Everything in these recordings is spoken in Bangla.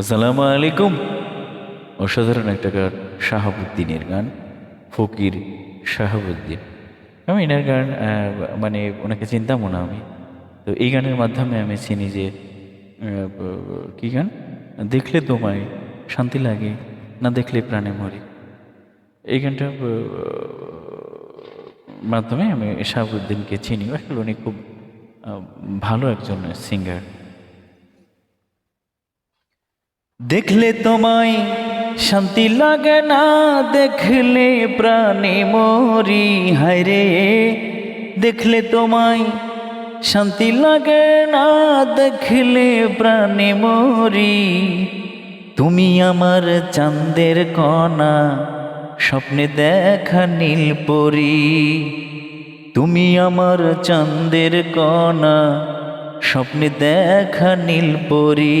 আসসালামু আলাইকুম। অসাধারণ একটা গান, শাহাবুদ্দিনের গান, ফকির শাহাবুদ্দিন। আমি এনার গান মানে ওনাকে চিনতামও না আমি। তো এই গানের মাধ্যমে আমি চিনি যে কি গান? দেখলে তোমায় শান্তি লাগে, না দেখলে প্রাণে মরে। এই গানটা মাধ্যমে আমি শাহাবুদ্দিনকে চিনি। আসলে উনি খুব ভালো একজন সিঙ্গার দেখলে তোমায় শান্তি লাগে না, দেখলে প্রাণে মরি হায়রে দেখলে তোমায় শান্তি লাগে না, দেখলে প্রাণে মরি। তুমি আমার চাঁদের কণা, স্বপ্নে দেখা নীল পরি। তুমি আমার চাঁদের কণা, স্বপ্নে দেখা নীল পরি।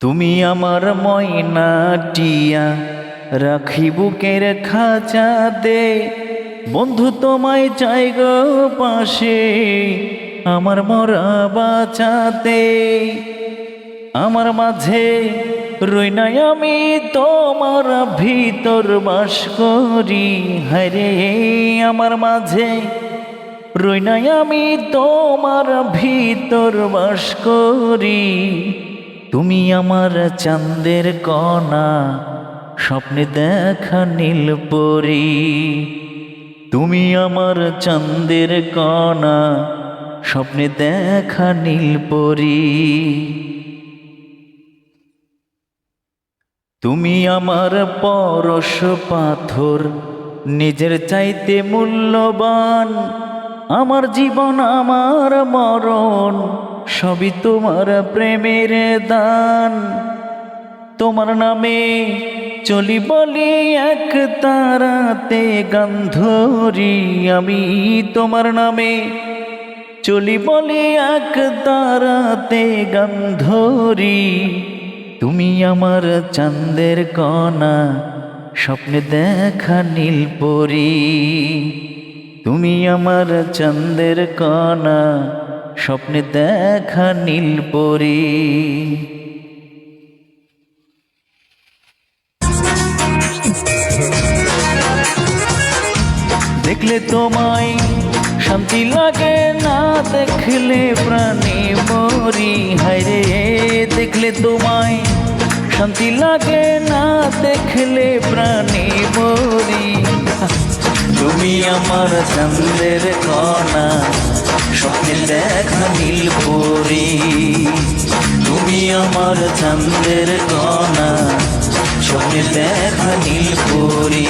তুমি আমার ময়না টিয়া রাখি বুকের খাঁচাতে। বন্ধু তোমায় চাই গো পাশে, আমার মরা বাঁচাতে। আমার মাঝে রই নাই আমি তোমার ভিতর বাস করি। হরে আমার মাঝে রই নাই আমি তোমার ভিতর বাস করি। তুমি আমার চাঁদের কণা, স্বপ্নে দেখা নীল পরি। তুমি আমার চাঁদের কণা, স্বপ্নে দেখা নীল পরি। তুমি আমার পরশ পাথর, নিজের চাইতে মূল্যবান। আমার জীবন, আমার মরণ সবই তোমার প্রেমের দান। তোমার নামে চলি বলি এক তারাতে গন্ধরি। আমি তোমার নামে চলি বলি এক তারাতে গন্ধরি। তুমি আমার চাঁদের কণা, স্বপ্নে দেখা নীল পরি তুমি আমার চাঁদের কণা স্বপ্নে দেখা নীল পরি। দেখলে তোমায় শান্তি লাগে না, দেখলে প্রাণী মরি। হায়রে দেখলে তোমায় শান্তি লাগে না, দেখলে প্রাণী মরি। তুমি আমার চন্দ্রের কণা। স্বপ্নের দেখা নীল পরি তুমি আমার চন্দ্রের গনা স্বপ্নের দেখা নীল পরি